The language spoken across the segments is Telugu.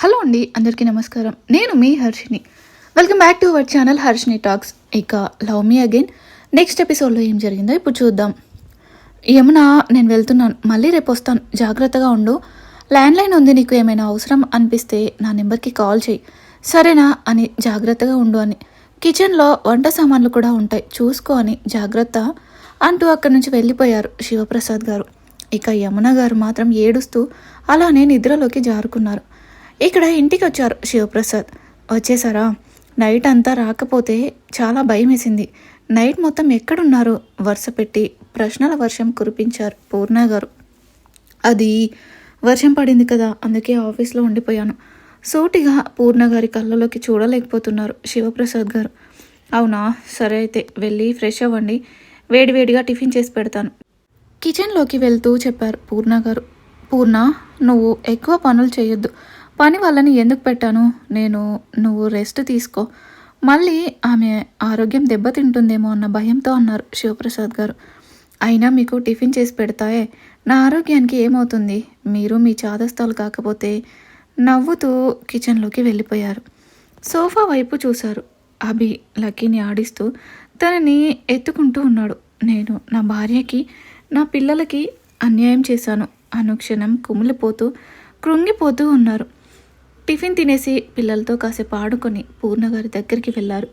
హలో అండి అందరికీ నమస్కారం. నేను మీ Harshini welcome back to our channel Harshini talks. ఇక లవ్ మీ అగైన్. నెక్స్ట్ ఎపిసోడ్లో ఏం జరిగిందో ఇప్పుడు చూద్దాం. యమున నేను వెళ్తున్నాను. మళ్ళీ రేపు వస్తాను. జాగ్రత్తగా ఉండు. ల్యాండ్లైన్ ఉంది నీకు ఏమైనా అవసరం అనిపిస్తే నా నెంబర్కి కాల్ చేయి. సరేనా అని జాగ్రత్తగా ఉండు అని. కిచెన్లో వంట సామాన్లు కూడా ఉంటాయి. చూసుకో అని జాగ్రత్త అంటూ అక్కడి నుంచి వెళ్ళిపోయారు శివప్రసాద్ గారు. ఇక యమున గారు మాత్రం ఏడుస్తూ అలానే నిద్రలోకి జారుకున్నారు. ఇక్కడ ఇంటికి వచ్చారు శివప్రసాద్. వచ్చేసారా? నైట్ అంతా రాకపోతే చాలా భయం వేసింది నైట్ మొత్తం ఎక్కడున్నారు? వరుస పెట్టి ప్రశ్నల వర్షం కురిపించారు పూర్ణ గారు. అది వర్షం పడింది కదా అందుకే ఆఫీస్లో ఉండిపోయాను. సూటిగా పూర్ణ గారి కళ్ళలోకి చూడలేకపోతున్నారు శివప్రసాద్ గారు. అవునా? సరే అయితే వెళ్ళి ఫ్రెష్ అవ్వండి. వేడివేడిగా టిఫిన్ చేసి పెడతాను. కిచెన్లోకి వెళ్తూ చెప్పారు పూర్ణ గారు. పూర్ణ నువ్వు ఎక్కువ పనులు చేయొద్దు. పని వాళ్ళని ఎందుకు పెట్టాను? నేను నువ్వు రెస్ట్ తీసుకో. మళ్ళీ ఆమె ఆరోగ్యం దెబ్బతింటుందేమో అన్న భయంతో అన్నారు శివప్రసాద్ గారు. అయినా మీకు టిఫిన్ చేసి పెడతాయే. నా ఆరోగ్యానికి ఏమవుతుంది? మీరు మీ చాదస్తాలు కాకపోతే నవ్వుతూ కిచెన్లోకి వెళ్ళిపోయారు. సోఫా వైపు చూశారు. అభి లక్కీని ఆడిస్తూ తనని ఎత్తుకుంటూ ఉన్నాడు. నేను నా భార్యకి నా పిల్లలకి అన్యాయం చేశాను. అనుక్షణం కుమిలిపోతూ కృంగిపోతూ ఉన్నారు. టిఫిన్ తినేసి పిల్లలతో కాసేపు ఆడుకొని పూర్ణ గారి దగ్గరికి వెళ్ళారు.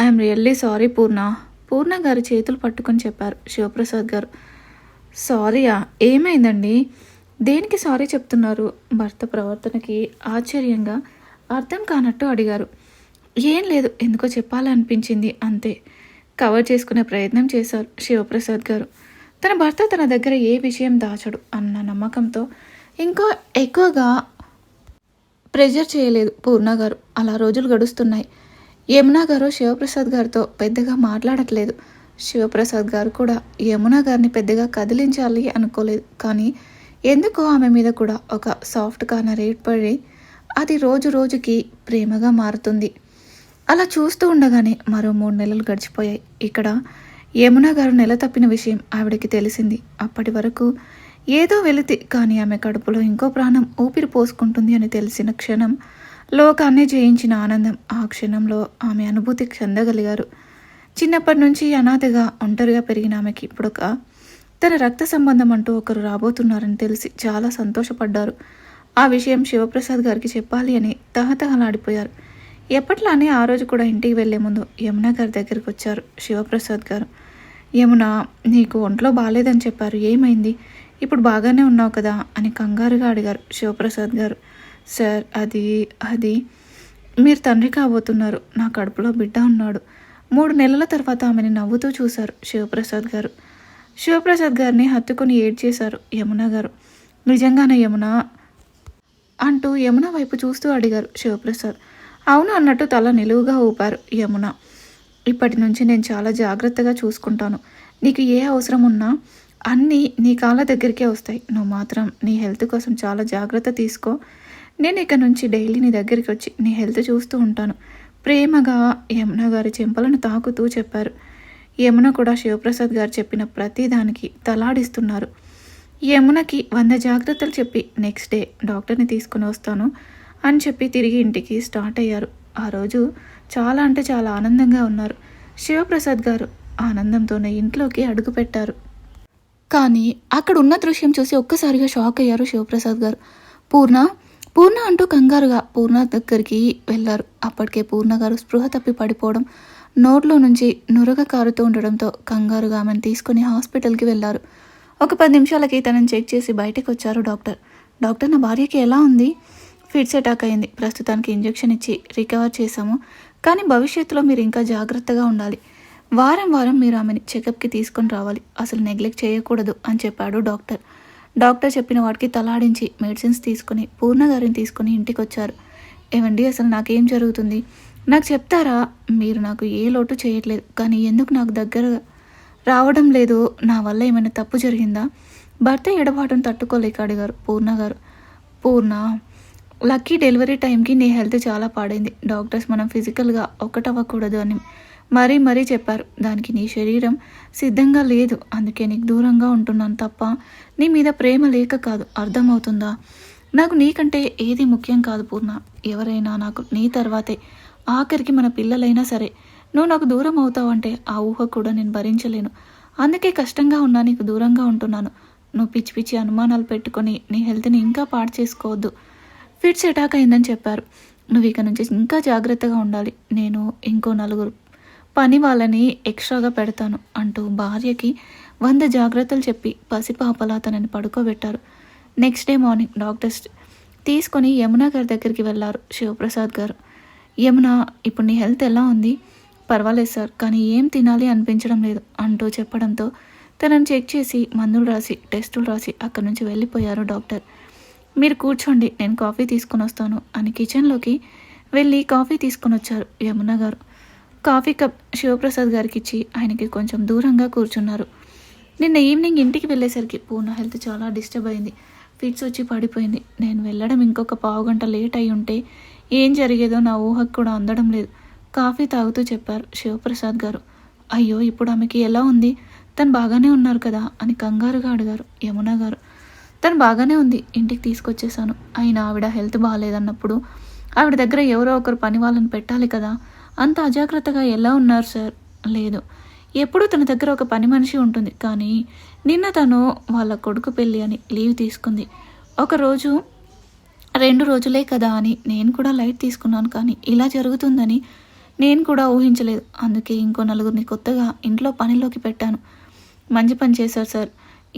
I'm really sorry Purna. Purna గారి చేతులు పట్టుకొని చెప్పారు. శివప్రసాద్ గారు సారీయా? ఏమైందండి? దేనికి సారీ చెప్తున్నారు? భర్త ప్రవర్తనకి ఆశ్చర్యంగా అర్థం కానట్టు అడిగారు. ఏం లేదు ఎందుకో చెప్పాలనిపించింది అంతే. కవర్ చేసుకునే ప్రయత్నం చేశారు శివప్రసాద్ గారు. తన భర్త తన దగ్గర ఏ విషయం దాచడు అన్న నమ్మకంతో ఇంకా ఎక్కువగా ప్రెజర్ చేయలేదు పూర్ణ గారు. అలా రోజులు గడుస్తున్నాయి. యమున గారు శివప్రసాద్ గారితో పెద్దగా మాట్లాడట్లేదు. శివప్రసాద్ గారు కూడా యమున గారిని పెద్దగా కదిలించాలి అనుకోలేదు. కానీ ఎందుకో ఆమె మీద కూడా ఒక సాఫ్ట్ కార్నర్ ఏర్పడి అది రోజు రోజుకి ప్రేమగా మారుతుంది. అలా చూస్తూ ఉండగానే మరో మూడు నెలలు గడిచిపోయాయి. ఇక్కడ యమున గారు నెల తప్పిన విషయం ఆవిడకి తెలిసింది. అప్పటి వరకు ఏదో వెళితే కానీ ఆమె కడుపులో ఇంకో ప్రాణం ఊపిరి పోసుకుంటుంది అని తెలిసిన క్షణం లోకాన్ని జయించిన ఆనందం ఆ క్షణంలో ఆమె అనుభూతి చెందగలిగారు. చిన్నప్పటి నుంచి అనాథగా ఒంటరిగా పెరిగిన ఆమెకి ఇప్పుడొక తన రక్త సంబంధం అంటూ ఒకరు రాబోతున్నారని తెలిసి చాలా సంతోషపడ్డారు. ఆ విషయం శివప్రసాద్ గారికి చెప్పాలి అని తహతహలాడిపోయారు. ఎప్పట్లానే ఆ రోజు కూడా ఇంటికి వెళ్ళే ముందు యమున గారి దగ్గరికి వచ్చారు శివప్రసాద్ గారు. యమున నీకు ఒంట్లో బాగాలేదని చెప్పారు. ఏమైంది? ఇప్పుడు బాగానే ఉన్నావు కదా అని కంగారుగా అడిగారు శివప్రసాద్ గారు. సార్ అది అది. మీరు తండ్రి కాబోతున్నారు నా కడుపులో బిడ్డ ఉన్నాడు. మూడు నెలల తర్వాత ఆమెని నవ్వుతూ చూశారు శివప్రసాద్ గారు. శివప్రసాద్ గారిని హత్తుకుని ఏడ్చేశారు యమున గారు. నిజంగానే యమున? అంటూ యమున వైపు చూస్తూ అడిగారు శివప్రసాద్. అవును అన్నట్టు తల నిలువుగా ఊపారు యమున. ఇప్పటి నుంచి నేను చాలా జాగ్రత్తగా చూసుకుంటాను. నీకు ఏ అవసరం ఉన్నా అన్నీ నీ కాళ్ళ దగ్గరికే వస్తాయి. నువ్వు మాత్రం నీ హెల్త్ కోసం చాలా జాగ్రత్త తీసుకో. నేను ఇక నుంచి డైలీ నీ దగ్గరికి వచ్చి నీ హెల్త్ చూస్తూ ఉంటాను. ప్రేమగా యమున గారి చెంపలను తాకుతూ చెప్పారు. యమున కూడా శివప్రసాద్ గారు చెప్పిన ప్రతిదానికి తలాడిస్తున్నారు. యమునకి వంద జాగ్రత్తలు చెప్పి నెక్స్ట్ డే డాక్టర్ని తీసుకుని వస్తాను అని చెప్పి తిరిగి ఇంటికి స్టార్ట్ అయ్యారు. ఆ రోజు చాలా అంటే చాలా ఆనందంగా ఉన్నారు. శివప్రసాద్ గారు ఆనందంతోనే ఇంట్లోకి అడుగుపెట్టారు కానీ అక్కడ ఉన్న దృశ్యం చూసి ఒక్కసారిగా షాక్ అయ్యారు శివప్రసాద్ గారు. పూర్ణ పూర్ణ అంటూ కంగారుగా పూర్ణ దగ్గరికి వెళ్ళారు అప్పటికే పూర్ణ గారు స్పృహ తప్పి పడిపోవడం నోట్లో నుంచి నురగ కారుతూ ఉండడంతో కంగారుగా ఆమెను తీసుకుని హాస్పిటల్కి వెళ్ళారు ఒక పది నిమిషాలకి తనని చెక్ చేసి బయటకు వచ్చారు డాక్టర్. డాక్టర్ నా భార్యకి ఎలా ఉంది? ఫిట్స్ అటాక్ అయింది. ప్రస్తుతానికి ఇంజెక్షన్ ఇచ్చి రికవర్ చేశాము. కానీ భవిష్యత్తులో మీరు ఇంకా జాగ్రత్తగా ఉండాలి. వారం వారం మీరు ఆమెని చెకప్కి తీసుకొని రావాలి. అసలు నెగ్లెక్ట్ చేయకూడదు అని చెప్పాడు డాక్టర్. డాక్టర్ చెప్పిన వాటికి తలాడించి మెడిసిన్స్ తీసుకుని పూర్ణ గారిని తీసుకుని ఇంటికి వచ్చారు ఏమండి అసలు నాకేం జరుగుతుంది? నాకు చెప్తారా? మీరు నాకు ఏ లోటు చేయట్లేదు. కానీ ఎందుకు నాకు దగ్గర రావడం లేదు? నా వల్ల ఏమైనా తప్పు జరిగిందా? భర్త ఎడబాటును తట్టుకోలేక అడిగారు పూర్ణ గారు పూర్ణ లక్కీ డెలివరీ టైంకి నీ హెల్త్ చాలా పాడైంది. డాక్టర్స్ మనం ఫిజికల్గా ఒకటవ్వకూడదు అని మరీ మరీ చెప్పారు. దానికి నీ శరీరం సిద్ధంగా లేదు. అందుకే నీకు దూరంగా ఉంటున్నాను తప్ప నీ మీద ప్రేమ లేక కాదు. అర్థమవుతుందా? నాకు నీకంటే ఏది ముఖ్యం కాదు పూర్ణ. ఎవరైనా నాకు నీ తర్వాతే. ఆఖరికి మన పిల్లలైనా సరే. నువ్వు నాకు దూరం అవుతావంటే ఆ ఊహ కూడా నేను భరించలేను. అందుకే కష్టంగా ఉన్నా నీకు దూరంగా ఉంటున్నాను. నువ్వు పిచ్చి పిచ్చి అనుమానాలు పెట్టుకొని నీ హెల్త్ని ఇంకా పాడు చేసుకోవద్దు. ఫిట్స్ అటాక్ అయిందని చెప్పారు. నువ్వు ఇక నుంచి ఇంకా జాగ్రత్తగా ఉండాలి. నేను ఇంకో నలుగురు పని వాళ్ళని ఎక్స్ట్రాగా పెడతాను అంటూ భార్యకి వంద జాగ్రత్తలు చెప్పి పసిపాపలా తనని పడుకోబెట్టారు. నెక్స్ట్ డే మార్నింగ్ డాక్టర్స్ తీసుకొని యమున గారి దగ్గరికి వెళ్ళారు శివప్రసాద్ గారు. యమున ఇప్పుడు నీ హెల్త్ ఎలా ఉంది? పర్వాలేదు సార్ కానీ ఏం తినాలి అనిపించడం లేదు అంటూ చెప్పడంతో తనను చెక్ చేసి మందులు రాసి టెస్టులు రాసి అక్కడి నుంచి వెళ్ళిపోయారు డాక్టర్. మీరు కూర్చోండి నేను కాఫీ తీసుకొని వస్తాను అని కిచెన్లోకి వెళ్ళి కాఫీ తీసుకొని వచ్చారు యమున గారు. కాఫీ కప్ శివప్రసాద్ గారికి ఇచ్చి ఆయనకి కొంచెం దూరంగా కూర్చున్నారు. నిన్న ఈవినింగ్ ఇంటికి వెళ్ళేసరికి పూర్ణ హెల్త్ చాలా డిస్టర్బ్ అయింది. ఫిట్స్ వచ్చి పడిపోయింది. నేను వెళ్ళడం ఇంకొక పావు గంట లేట్ అయి ఉంటే ఏం జరిగేదో నా ఊహకు కూడా అందడం లేదు. కాఫీ తాగుతూ చెప్పారు శివప్రసాద్ గారు. అయ్యో ఇప్పుడు ఆమెకి ఎలా ఉంది? తను బాగానే ఉన్నారు కదా అని కంగారుగా అడిగారు యమున గారు. తను బాగానే ఉంది ఇంటికి తీసుకొచ్చేసాను అయినా ఆవిడ హెల్త్ బాగాలేదన్నప్పుడు ఆవిడ దగ్గర ఎవరో ఒకరు పని వాళ్ళని పెట్టాలి కదా. అంత అజాగ్రత్తగా ఎలా ఉన్నారు సార్? లేదు. ఎప్పుడూ తన దగ్గర ఒక పని మనిషి ఉంటుంది. కానీ నిన్న తను వాళ్ళ కొడుకు పెళ్ళి అని లీవ్ తీసుకుంది. ఒకరోజు రెండు రోజులే కదా అని నేను కూడా లైట్ తీసుకున్నాను కానీ ఇలా జరుగుతుందని నేను కూడా ఊహించలేదు. అందుకే ఇంకో నలుగురిని కొత్తగా ఇంట్లో పనిలోకి పెట్టాను. మంచి పని చేశారు సార్.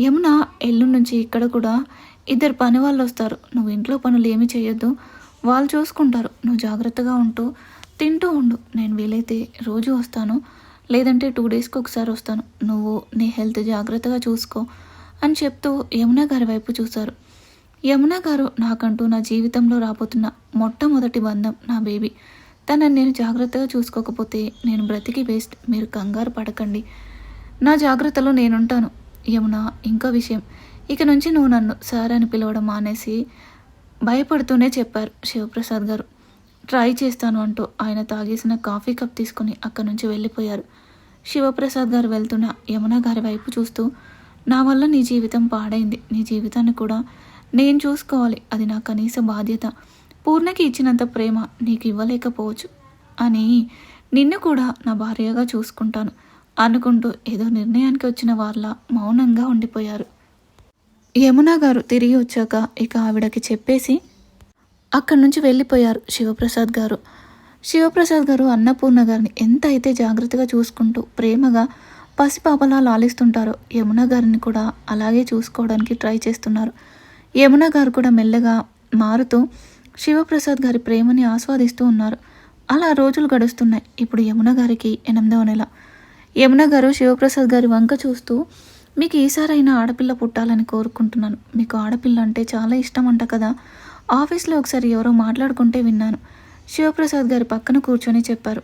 యమున ఎల్లు నుంచి ఇక్కడ కూడా ఇద్దరు పని వాళ్ళు వస్తారు నువ్వు ఇంట్లో పనులు ఏమి చేయొద్దు. వాళ్ళు చూసుకుంటారు. నువ్వు జాగ్రత్తగా ఉంటూ తింటూ ఉండు. నేను వీలైతే రోజు వస్తాను. లేదంటే టూ డేస్కి ఒకసారి వస్తాను. నువ్వు నీ హెల్త్ జాగ్రత్తగా చూసుకో అని చెప్తూ యమున గారి వైపు చూశారు. యమున గారు నాకంటూ నా జీవితంలో రాబోతున్న మొట్టమొదటి బంధం నా బేబీ. తనని నేను జాగ్రత్తగా చూసుకోకపోతే నేను బ్రతికి వేస్ట్. మీరు కంగారు పడకండి. నా జాగ్రత్తలో నేనుంటాను. యమున ఇంకో విషయం. ఇక నుంచి నువ్వు నన్ను సార్ అని పిలవడం మానేసి భయపడుతూనే చెప్పారు శివప్రసాద్ గారు. ట్రై చేస్తాను అంటూ ఆయన తాగేసిన కాఫీ కప్ తీసుకుని అక్కడి నుంచి వెళ్ళిపోయారు. శివప్రసాద్ గారు వెళ్తున్న యమున గారి వైపు చూస్తూ నా వల్ల నీ జీవితం పాడైంది. నీ జీవితాన్ని కూడా నేను చూసుకోవాలి. అది నా కనీస బాధ్యత. పూర్ణకి ఇచ్చినంత ప్రేమ నీకు ఇవ్వలేకపోవచ్చు అని నిన్ను కూడా నా భార్యగా చూసుకుంటాను అనుకుంటూ ఏదో నిర్ణయానికి వచ్చిన వాళ్ళ మౌనంగా ఉండిపోయారు. యమున గారు తిరిగి వచ్చాక ఇక ఆవిడకి చెప్పేసి అక్కడి నుంచి వెళ్ళిపోయారు శివప్రసాద్ గారు. శివప్రసాద్ గారు అన్నపూర్ణ గారిని ఎంత అయితే జాగ్రత్తగా చూసుకుంటూ ప్రేమగా పసిపాపలా లాలిస్తుంటారో యమున గారిని కూడా అలాగే చూసుకోవడానికి ట్రై చేస్తున్నారు. యమున గారు కూడా మెల్లగా మారుతూ శివప్రసాద్ గారి ప్రేమని ఆస్వాదిస్తూ ఉన్నారు. అలా రోజులు గడుస్తున్నాయి. ఇప్పుడు యమున గారికి ఎనిమిదవ నెల. యమున గారు శివప్రసాద్ గారి వంక చూస్తూ మీకు ఈసారైనా ఆడపిల్ల పుట్టాలని కోరుకుంటున్నాను. మీకు ఆడపిల్ల అంటే చాలా ఇష్టం అంట కదా. ఆఫీస్లో ఒకసారి ఎవరో మాట్లాడుకుంటే విన్నాను. శివప్రసాద్ గారి పక్కన కూర్చొని చెప్పారు.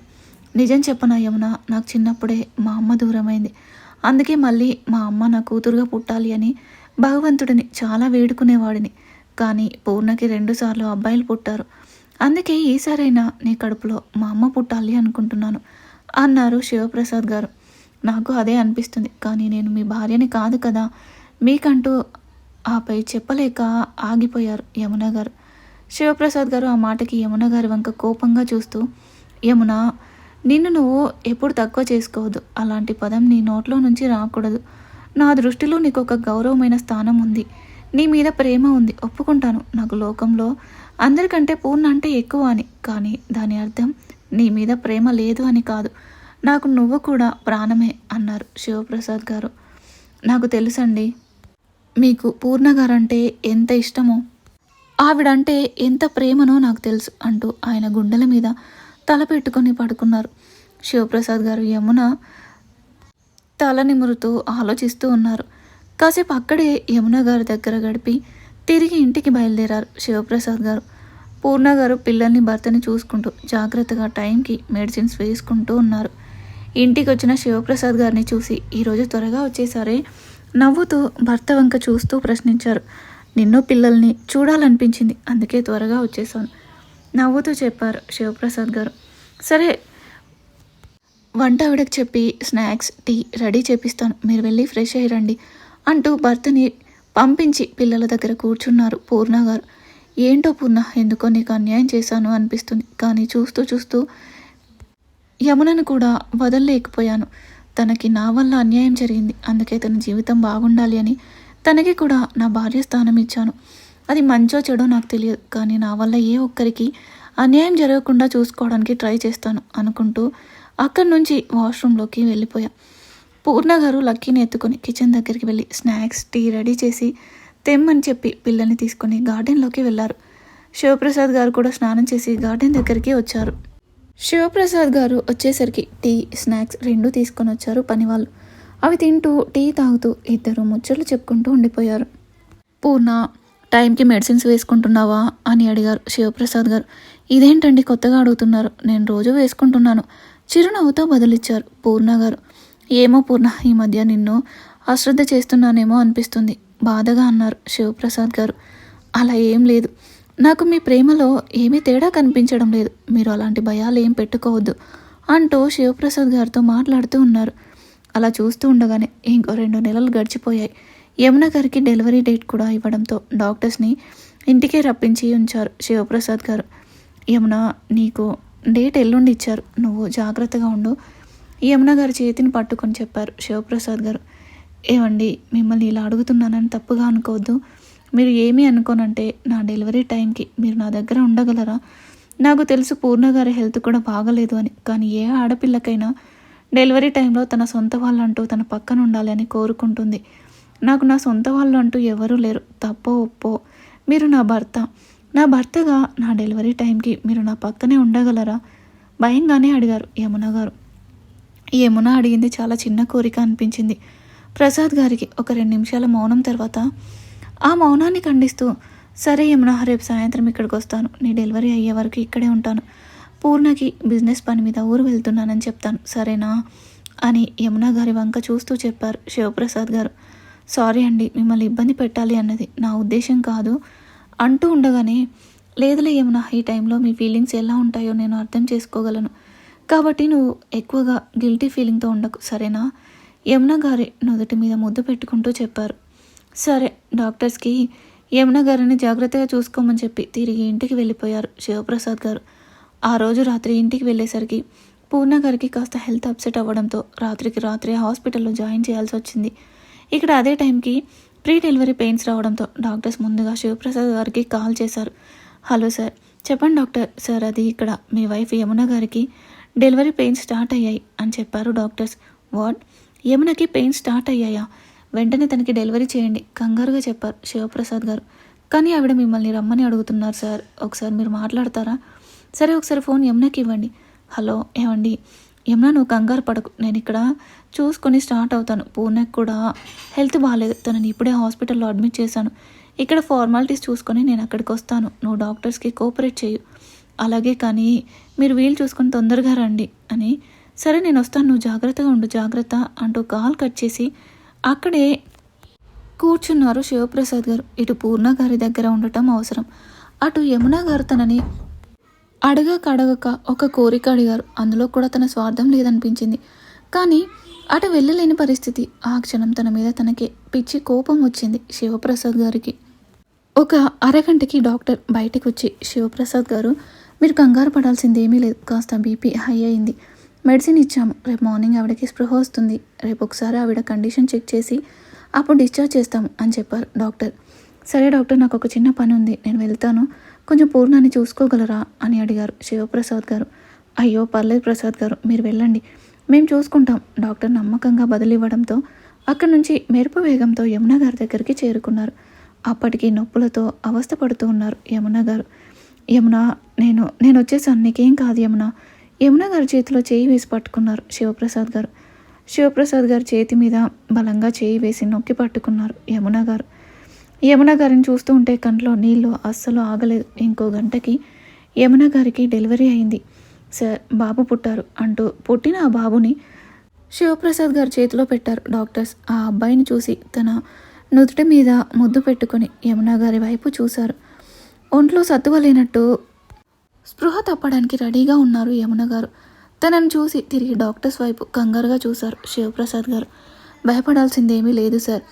నిజం చెప్పనా యమున నాకు చిన్నప్పుడే మా అమ్మ దూరమైంది. అందుకే మళ్ళీ మా అమ్మ నా కూతురుగా పుట్టాలి అని భగవంతుడిని చాలా వేడుకునేవాడిని. కానీ పూర్ణకి రెండుసార్లు అబ్బాయిలు పుట్టారు. అందుకే ఈసారైనా నీ కడుపులో మా అమ్మ పుట్టాలి అనుకుంటున్నాను అన్నారు శివప్రసాద్ గారు. నాకు అదే అనిపిస్తుంది. కానీ నేను మీ భార్యని కాదు కదా. మీకంటూ ఆపై చెప్పలేక ఆగిపోయారు యమున గారు శివప్రసాద్ గారు ఆ మాటకి యమున గారి వంక కోపంగా చూస్తూ యమున నిన్ను నువ్వు ఎప్పుడు తక్కువ చేసుకోవద్దు. అలాంటి పదం నీ నోట్లో నుంచి రాకూడదు. నా దృష్టిలో నీకు ఒక గౌరవమైన స్థానం ఉంది. నీ మీద ప్రేమ ఉంది. ఒప్పుకుంటాను. నాకు లోకంలో అందరికంటే పూర్ణ అంటే ఎక్కువ అని. కానీ దాని అర్థం నీ మీద ప్రేమ లేదు అని కాదు. నాకు నువ్వు కూడా ప్రాణమే అన్నారు శివప్రసాద్ గారు. నాకు తెలుసండి. మీకు పూర్ణ గారంటే ఎంత ఇష్టమో? ఆవిడంటే ఎంత ప్రేమనో నాకు తెలుసు అంటూ ఆయన గుండెల మీద తల పెట్టుకొని పడుకున్నారు. శివప్రసాద్ గారు యమున తల నిమురుతూ ఆలోచిస్తూ ఉన్నారు. కాసేపు అక్కడే యమున గారి దగ్గర గడిపి తిరిగి ఇంటికి బయలుదేరారు శివప్రసాద్ గారు. పూర్ణ గారు పిల్లల్ని భర్తని చూసుకుంటూ జాగ్రత్తగా టైంకి మెడిసిన్స్ వేసుకుంటూ ఉన్నారు. ఇంటికి వచ్చిన శివప్రసాద్ గారిని చూసి ఈరోజు త్వరగా వచ్చేసరే. నవ్వుతూ భర్త వంక చూస్తూ ప్రశ్నించారు. నిన్ను పిల్లల్ని చూడాలనిపించింది. అందుకే త్వరగా వచ్చేసాను నవ్వుతూ చెప్పారు శివప్రసాద్ గారు. సరే వంట ఆవిడకి చెప్పి స్నాక్స్ టీ రెడీ చేపిస్తాను. మీరు వెళ్ళి ఫ్రెష్ అయ్యి రండి అంటూ భర్తని పంపించి పిల్లల దగ్గర కూర్చున్నారు పూర్ణ గారు. ఏంటో పూర్ణ ఎందుకో నీకు అన్యాయం చేశాను అనిపిస్తుంది. కానీ చూస్తూ చూస్తూ యమునను కూడా వదలలేకపోయాను. తనకి నా వల్ల అన్యాయం జరిగింది. అందుకే తన జీవితం బాగుండాలి అని తనకి కూడా నా భార్య స్థానం ఇచ్చాను. అది మంచో చెడో నాకు తెలియదు. కానీ నా వల్ల ఏ ఒక్కరికి అన్యాయం జరగకుండా చూసుకోవడానికి ట్రై చేస్తాను అనుకుంటూ అక్కడి నుంచి వాష్రూమ్లోకి వెళ్ళిపోయా. పూర్ణ గారు లక్కీని ఎత్తుకొని కిచెన్ దగ్గరికి వెళ్ళి స్నాక్స్ టీ రెడీ చేసి తెమ్మని చెప్పి పిల్లల్ని తీసుకొని గార్డెన్లోకి వెళ్ళారు. శివప్రసాద్ గారు కూడా స్నానం చేసి గార్డెన్ దగ్గరికి వచ్చారు. శివప్రసాద్ గారు వచ్చేసరికి టీ స్నాక్స్ రెండు తీసుకొని వచ్చారు పనివాళ్ళు. అవి తింటూ టీ తాగుతూ ఇద్దరు ముచ్చట్లు చెప్పుకుంటూ ఉండిపోయారు. పూర్ణ టైంకి మెడిసిన్స్ వేసుకుంటున్నావా? అని అడిగారు శివప్రసాద్ గారు. ఇదేంటండి కొత్తగా అడుగుతున్నారు నేను రోజు వేసుకుంటున్నాను. చిరునవ్వుతో బదులిచ్చారు పూర్ణ గారు. ఏమో పూర్ణ ఈ మధ్య నిన్ను అశ్రద్ధ చేస్తున్నానేమో అనిపిస్తుంది బాధగా అన్నారు శివప్రసాద్ గారు. అలా ఏం లేదు. నాకు మీ ప్రేమలో ఏమీ తేడా కనిపించడం లేదు. మీరు అలాంటి భయాలు ఏం పెట్టుకోవద్దు అంటూ శివప్రసాద్ గారితో మాట్లాడుతూ ఉన్నారు. అలా చూస్తూ ఉండగానే ఇంకో రెండు నెలలు గడిచిపోయాయి. యమున గారికి డెలివరీ డేట్ కూడా ఇవ్వడంతో డాక్టర్స్ని ఇంటికే రప్పించి ఉంచారు శివప్రసాద్ గారు. యమున నీకు డేట్ ఎల్లుండి ఇచ్చారు. నువ్వు జాగ్రత్తగా ఉండు. యమున గారి చేతిని పట్టుకొని చెప్పారు శివప్రసాద్ గారు. ఏమండి మిమ్మల్ని ఇలా అడుగుతున్నానని తప్పుగా అనుకోవద్దు. మీరు ఏమీ అనుకోనంటే నా డెలివరీ టైంకి మీరు నా దగ్గర ఉండగలరా? నాకు తెలుసు పూర్ణ గారి హెల్త్ కూడా బాగలేదు అని. కానీ ఏ ఆడపిల్లకైనా డెలివరీ టైంలో తన సొంత వాళ్ళంటూ తన పక్కన ఉండాలి అని కోరుకుంటుంది. నాకు నా సొంత వాళ్ళు అంటూ ఎవరూ లేరు. తప్పో ఒప్పో. మీరు నా భర్త. నా భర్తగా నా డెలివరీ టైంకి మీరు నా పక్కనే ఉండగలరా? భయంగానే అడిగారు యమున గారు. యమున అడిగింది చాలా చిన్న కోరిక అనిపించింది. ప్రసాద్ గారికి ఒక రెండు నిమిషాల మౌనం తర్వాత ఆ మౌనాన్ని ఖండిస్తూ సరే యమున రేపు సాయంత్రం ఇక్కడికి వస్తాను. నీ డెలివరీ అయ్యే వరకు ఇక్కడే ఉంటాను. పూర్ణకి బిజినెస్ పని మీద ఊరు వెళ్తున్నానని చెప్తాను. సరేనా? అని యమున గారి వంక చూస్తూ చెప్పారు శివప్రసాద్ గారు. సారీ అండి మిమ్మల్ని ఇబ్బంది పెట్టాలి అన్నది. నా ఉద్దేశం కాదు. అంటూ ఉండగానే లేదులే యమున ఈ టైంలో మీ ఫీలింగ్స్ ఎలా ఉంటాయో నేను అర్థం చేసుకోగలను. కాబట్టి నువ్వు ఎక్కువగా గిల్టీ ఫీలింగ్తో ఉండకు. సరేనా? యమున గారి నుదుటి మీద ముద్దు పెట్టుకుంటూ చెప్పారు. సరే డాక్టర్స్కి యమున గారిని జాగ్రత్తగా చూసుకోమని చెప్పి తిరిగి ఇంటికి వెళ్ళిపోయారు శివప్రసాద్ గారు. ఆ రోజు రాత్రి ఇంటికి వెళ్ళేసరికి పూర్ణ గారికి కాస్త హెల్త్ అప్సెట్ అవ్వడంతో రాత్రికి రాత్రి హాస్పిటల్లో జాయిన్ చేయాల్సి వచ్చింది. ఇక్కడ అదే టైంకి ప్రీ డెలివరీ పెయిన్స్ రావడంతో డాక్టర్స్ ముందుగా శివప్రసాద్ గారికి కాల్ చేశారు. హలో సార్ చెప్పండి డాక్టర్ సార్ అది ఇక్కడ మీ వైఫ్ యమున గారికి డెలివరీ పెయిన్స్ స్టార్ట్ అయ్యాయి అని చెప్పారు డాక్టర్స్. వాట్? యమునకి పెయిన్ స్టార్ట్ అయ్యాయా? వెంటనే తనకి డెలివరీ చేయండి. కంగారుగా చెప్పారు శివప్రసాద్ గారు. కానీ ఆవిడ మిమ్మల్ని రమ్మని అడుగుతున్నారు సార్. ఒకసారి మీరు మాట్లాడతారా? సరే ఒకసారి ఫోన్ యమునకి ఇవ్వండి. హలో ఏమండి? యమున నువ్వు కంగారు పడకు. నేను ఇక్కడ చూసుకొని స్టార్ట్ అవుతాను. పూర్ణకి కూడా హెల్త్ బాగాలేదు తనని ఇప్పుడే హాస్పిటల్లో అడ్మిట్ చేశాను. ఇక్కడ ఫార్మాలిటీస్ చూసుకొని నేను అక్కడికి వస్తాను. నువ్వు డాక్టర్స్కి కోఆపరేట్ చేయు. అలాగే కానీ మీరు వీలు చూసుకొని తొందరగా రండి అని. సరే నేను వస్తాను. నువ్వు జాగ్రత్తగా ఉండు. జాగ్రత్త అంటూ కాల్ కట్ చేసి అక్కడే కూర్చున్నారు శివప్రసాద్ గారు. ఇటు పూర్ణ గారి దగ్గర ఉండటం అవసరం. అటు యమున గారు తనని అడగక అడగక ఒక కోరిక అడిగారు. అందులో కూడా తన స్వార్థం లేదనిపించింది. కానీ అటు వెళ్ళలేని పరిస్థితి. ఆ క్షణం తన మీద తనకి పిచ్చి కోపం వచ్చింది శివప్రసాద్ గారికి. ఒక అరగంటకి డాక్టర్ బయటికి వచ్చి శివప్రసాద్ గారు మీరు కంగారు పడాల్సింది ఏమీ లేదు. కాస్త బీపీ హై అయింది. మెడిసిన్ ఇచ్చాము. రేపు మార్నింగ్ ఆవిడకి స్పృహ వస్తుంది. రేపు ఒకసారి ఆవిడ కండిషన్ చెక్ చేసి అప్పుడు డిశ్చార్జ్ చేస్తాము అని చెప్పారు డాక్టర్. సరే డాక్టర్ నాకు ఒక చిన్న పని ఉంది. నేను వెళ్తాను. కొంచెం పూర్ణాన్ని చూసుకోగలరా అని అడిగారు శివప్రసాద్ గారు. అయ్యో పర్లేదు ప్రసాద్ గారు మీరు వెళ్ళండి. మేము చూసుకుంటాం. డాక్టర్ నమ్మకంగా బదిలివ్వడంతో అక్కడి నుంచి మెరుపు వేగంతో యమున గారి దగ్గరికి చేరుకున్నారు. అప్పటికి నొప్పులతో అవస్థపడుతూ ఉన్నారు యమున గారు. యమున నేను నేను వచ్చేసాను. నీకేం కాదు యమున. యమున గారి చేతిలో చేయి వేసి పట్టుకున్నారు శివప్రసాద్ గారు. శివప్రసాద్ గారి చేతి మీద బలంగా చేయి వేసి నొక్కి పట్టుకున్నారు యమున గారు. యమున గారిని చూస్తూ ఉంటే కంట్లో నీళ్ళు అస్సలు ఆగలేదు. ఇంకో గంటకి యమున గారికి డెలివరీ అయింది. సార్ బాబు పుట్టారు అంటూ పుట్టిన ఆ బాబుని శివప్రసాద్ గారి చేతిలో పెట్టారు డాక్టర్స్. ఆ అబ్బాయిని చూసి తన నుదుటి మీద ముద్దు పెట్టుకొని యమున గారి వైపు చూశారు. ఒంట్లో సత్తువ లేనట్టు స్పృహ తప్పడానికి రెడీగా ఉన్నారు యమున గారు. తనను చూసి తిరిగి డాక్టర్స్ వైపు కంగారుగా చూశారు శివప్రసాద్ గారు. భయపడాల్సిందేమీ లేదు సార్.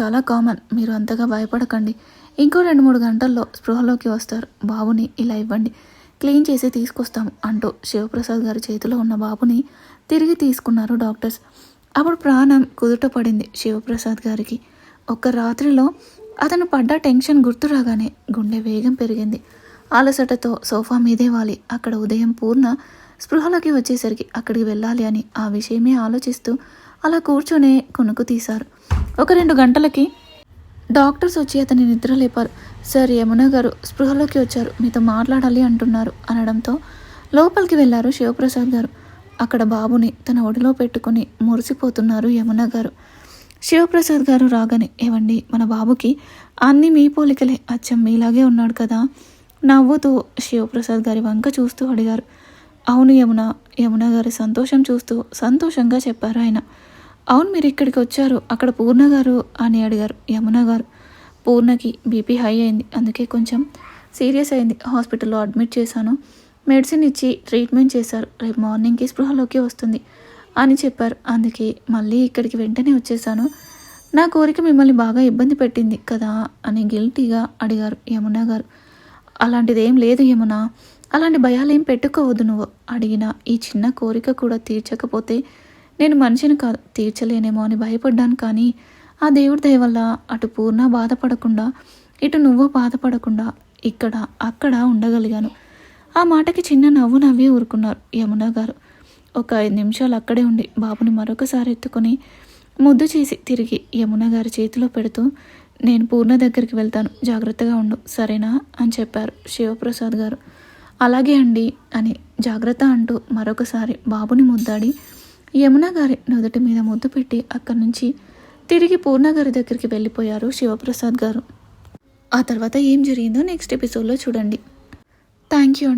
చాలా కామన్. మీరు అంతగా భయపడకండి. ఇంకో రెండు మూడు గంటల్లో స్పృహలోకి వస్తారు. బాబుని ఇలా ఇవ్వండి. క్లీన్ చేసి తీసుకొస్తాం అంటూ శివప్రసాద్ గారి చేతిలో ఉన్న బాబుని తిరిగి తీసుకున్నారు డాక్టర్స్. అప్పుడు ప్రాణం కుదుట పడింది శివప్రసాద్ గారికి. ఒక్క రాత్రిలో అతను పడ్డ టెన్షన్ గుర్తు రాగానే గుండె వేగం పెరిగింది. అలసటతో సోఫా మీదే వాలి. అక్కడ ఉదయం పూర్ణ స్పృహలోకి వచ్చేసరికి అక్కడికి వెళ్ళాలి అని ఆ విషయమే ఆలోచిస్తూ అలా కూర్చొనే కొనుక్కు తీశారు. ఒక రెండు గంటలకి డాక్టర్స్ వచ్చి అతని నిద్ర లేపారు. సార్ యమున గారు స్పృహలోకి వచ్చారు. మీతో మాట్లాడాలి అంటున్నారు అనడంతో లోపలికి వెళ్ళారు శివప్రసాద్ గారు. అక్కడ బాబుని తన ఒడిలో పెట్టుకుని మురిసిపోతున్నారు యమున గారు. శివప్రసాద్ గారు రాగానే ఏవండి మన బాబుకి అన్ని మీ పోలికలే. అచ్చం మీలాగే ఉన్నాడు కదా. నవ్వుతూ శివప్రసాద్ గారి వంక చూస్తూ అడిగారు. అవును యమున యమున గారి సంతోషం చూస్తూ సంతోషంగా చెప్పారు ఆయన. అవును మీరు ఇక్కడికి వచ్చారు. అక్కడ పూర్ణ గారు అని అడిగారు యమున గారు. పూర్ణకి బీపీ హై అయింది. అందుకే కొంచెం సీరియస్ అయింది. హాస్పిటల్లో అడ్మిట్ చేశాను. మెడిసిన్ ఇచ్చి ట్రీట్మెంట్ చేశారు. రేపు మార్నింగ్కి స్పృహలోకి వస్తుంది అని చెప్పారు. అందుకే మళ్ళీ ఇక్కడికి వెంటనే వచ్చేసాను నా కోరిక మిమ్మల్ని బాగా ఇబ్బంది పెట్టింది కదా అని గిల్టీగా అడిగారు యమున గారు. అలాంటిదేం లేదు యమునా. అలాంటి భయాలేం పెట్టుకోవద్దు నువ్వు అడిగిన. ఈ చిన్న కోరిక కూడా తీర్చకపోతే నేను మనిషిని కాదు తీర్చలేనేమో అని భయపడ్డాను కానీ ఆ దేవుడి దయ వల్ల అటు పూర్ణ బాధపడకుండా ఇటు నువ్వు బాధపడకుండా ఇక్కడ అక్కడ ఉండగలిగాను. ఆ మాటకి చిన్న నవ్వు నవ్వి ఊరుకున్నారు యమున గారు. ఒక ఐదు నిమిషాలు అక్కడే ఉండి బాబుని మరొకసారి ఎత్తుకొని ముద్దు చేసి తిరిగి యమున గారి చేతిలో పెడుతూ నేను పూర్ణ దగ్గరికి వెళ్తాను. జాగ్రత్తగా ఉండు. సరేనా? అని చెప్పారు శివప్రసాద్ గారు. అలాగే అండి అని జాగ్రత్త అంటూ మరొకసారి బాబుని ముద్దాడి యమున గారి నుదుటి మీద ముద్దు పెట్టి అక్కడి నుంచి తిరిగి పూర్ణ గారి దగ్గరికి వెళ్ళిపోయారు శివప్రసాద్ గారు. ఆ తర్వాత ఏం జరిగిందో నెక్స్ట్ ఎపిసోడ్లో చూడండి. థ్యాంక్ యూ అండి.